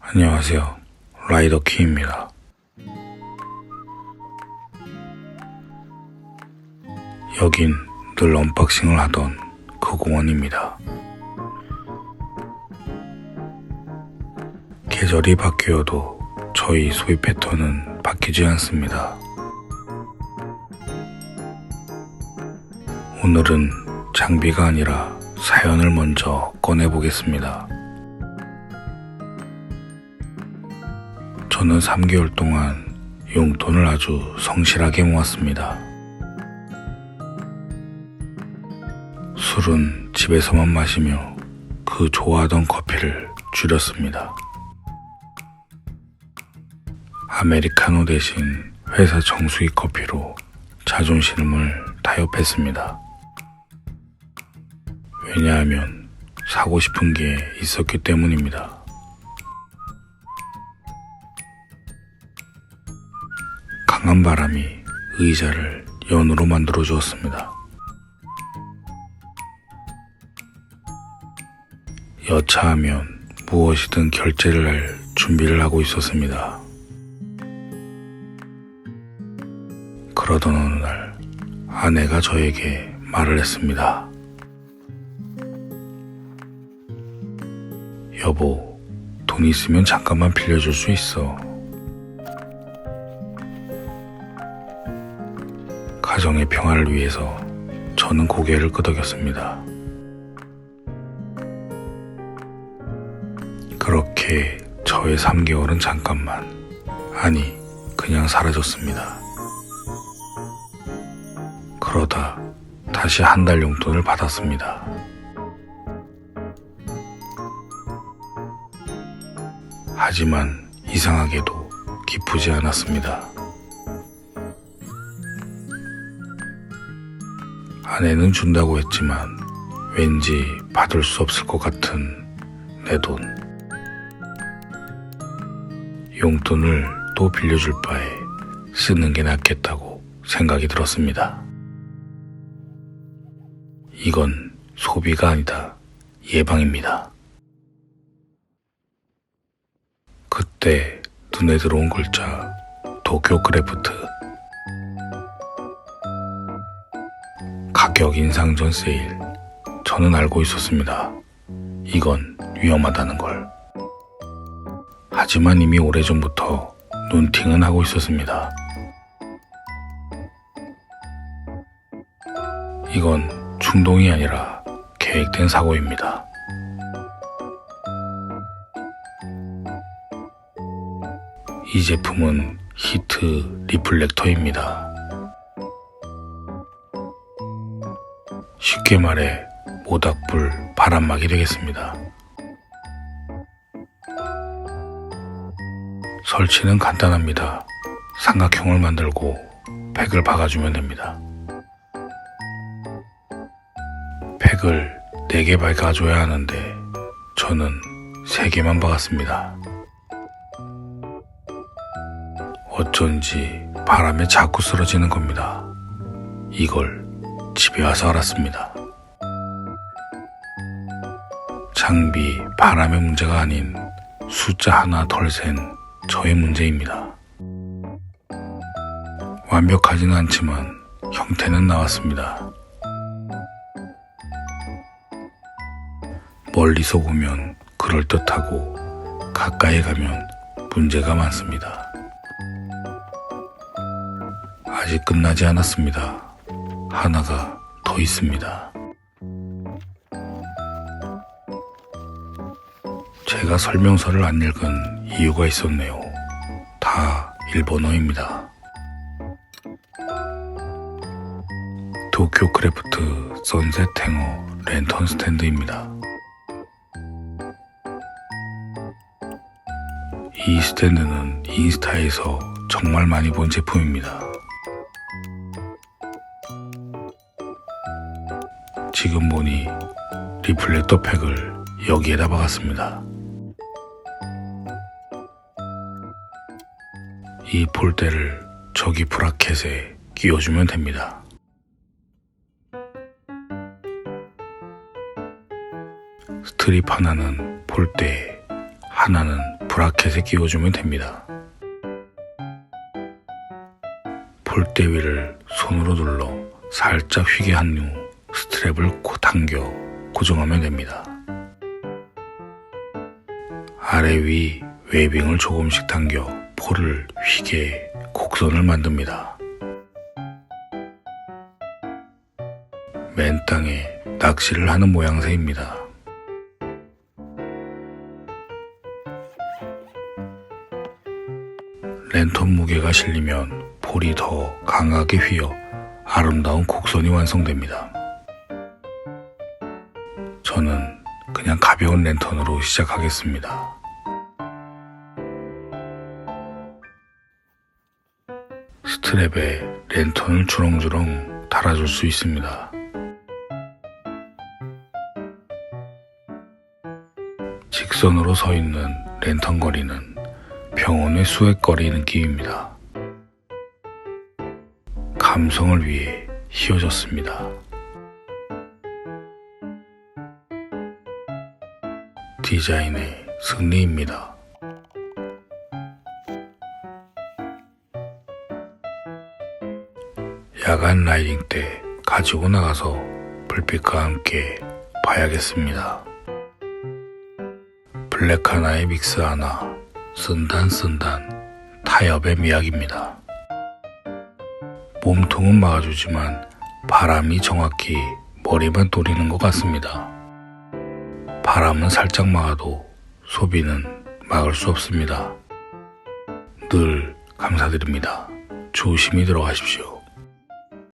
안녕하세요. 라이더 키입니다. 여긴 늘 언박싱을 하던 그 공원입니다. 계절이 바뀌어도 저희 소비 패턴은 바뀌지 않습니다. 오늘은 장비가 아니라 사연을 먼저 꺼내보겠습니다. 저는 3개월 동안 용돈을 아주 성실하게 모았습니다. 술은 집에서만 마시며 그 좋아하던 커피를 줄였습니다. 아메리카노 대신 회사 정수기 커피로 자존심을 타협했습니다. 왜냐하면 사고 싶은 게 있었기 때문입니다. 강한 바람이 의자를 연으로 만들어 주었습니다. 여차하면 무엇이든 결제를 할 준비를 하고 있었습니다. 그러던 어느 날 아내가 저에게 말을 했습니다. 여보, 돈 있으면 잠깐만 빌려줄 수 있어. 가정의 평화를 위해서 저는 고개를 끄덕였습니다. 그렇게 저의 3개월은 잠깐만, 아니, 그냥 사라졌습니다. 그러다 다시 한 달 용돈을 받았습니다. 하지만 이상하게도 기쁘지 않았습니다. 아내는 준다고 했지만 왠지 받을 수 없을 것 같은 내 돈. 용돈을 또 빌려줄 바에 쓰는 게 낫겠다고 생각이 들었습니다. 이건 소비가 아니다. 예방입니다. 그때 눈에 들어온 글자 도쿄 크래프트 가격 인상 전 세일 저는 알고 있었습니다. 이건 위험하다는 걸. 하지만 이미 오래전부터 눈팅은 하고 있었습니다. 이건 충동이 아니라 계획된 사고입니다. 이 제품은 히트 리플렉터입니다. 쉽게 말해 모닥불 바람막이 되겠습니다. 설치는 간단합니다. 삼각형을 만들고 팩을 박아주면 됩니다. 팩을 4개 박아줘야 하는데 저는 3개만 박았습니다. 어쩐지 바람에 자꾸 쓰러지는 겁니다. 이걸 집에 와서 알았습니다. 장비, 바람의 문제가 아닌 숫자 하나 덜 센 저의 문제입니다. 완벽하지는 않지만 형태는 나왔습니다. 멀리서 보면 그럴듯하고 가까이 가면 문제가 많습니다. 아직 끝나지 않았습니다. 하나가 더 있습니다. 제가 설명서를 안 읽은 이유가 있었네요. 다 일본어입니다. 도쿄 크래프트 선셋 행어 랜턴 스탠드입니다. 이 스탠드는 인스타에서 정말 많이 본 제품입니다. 지금 보니 리플렉터 팩을 여기에다 박았습니다. 이 폴대를 저기 브라켓에 끼워주면 됩니다. 스트립 하나는 폴대에 하나는 브라켓에 끼워주면 됩니다. 폴대 위를 손으로 눌러 살짝 휘게 한 후 스트랩을 고 당겨 고정하면 됩니다. 아래 위 웨빙을 조금씩 당겨 폴을 휘게 곡선을 만듭니다. 맨 땅에 낚시를 하는 모양새입니다. 랜턴 무게가 실리면 폴이 더 강하게 휘어 아름다운 곡선이 완성됩니다. 저는 그냥 가벼운 랜턴으로 시작하겠습니다. 스트랩에 랜턴을 주렁주렁 달아줄 수 있습니다. 직선으로 서 있는 랜턴 거리는 병원의 수액 거리 느낌입니다. 감성을 위해 휘어졌습니다. 디자인의 승리입니다. 야간 라이딩 때 가지고 나가서 불빛과 함께 봐야겠습니다. 블랙 하나에 믹스 하나, 쓴단 쓴단 타협의 미학입니다. 몸통은 막아주지만 바람이 정확히 머리만 돌리는 것 같습니다. 바람은 살짝 막아도 소비는 막을 수 없습니다. 늘 감사드립니다. 조심히 들어가십시오.